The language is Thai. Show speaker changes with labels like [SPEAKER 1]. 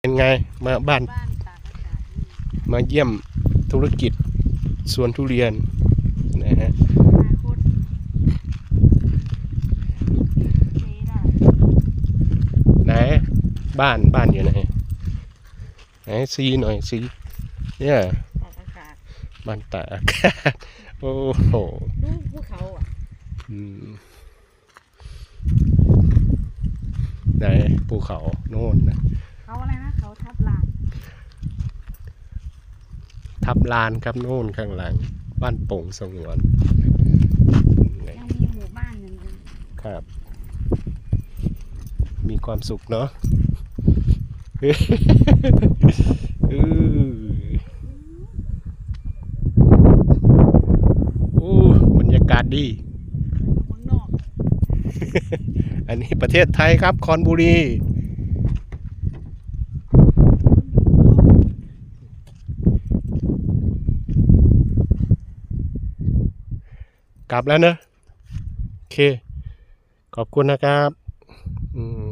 [SPEAKER 1] เป็นไงมาบ้าน
[SPEAKER 2] บ้านตากอากาศนี่
[SPEAKER 1] มาเยี่ยมธุรกิจสวนทุเรียนนะฮะ
[SPEAKER 2] อนาคตเจ๊ได้
[SPEAKER 1] ไหนบ้านบ้านอยู่ไหนไหนซีหน่อยซีเนี่ย
[SPEAKER 2] ตากอากาศ
[SPEAKER 1] บ้านตากอากาศโอ้โห
[SPEAKER 2] ดูภูเขาอะ
[SPEAKER 1] อืมไหนภูเขาโน่นนะ
[SPEAKER 2] เขาอะไรนะเขาทับลาน
[SPEAKER 1] ทับลานครับโน่นข้างหลัง บ้านโป่งสงวนไหน
[SPEAKER 2] ยังมีหมู่บ้านหนึ่ง
[SPEAKER 1] ครับ มีความสุขเนาะเออโอ้บรรยากาศดี
[SPEAKER 2] อยู่เมืองนอก
[SPEAKER 1] อันนี้ประเทศไทยครับ คอนบุรี กลับแล้วเนอะโอเค ขอบคุณนะครับ อืม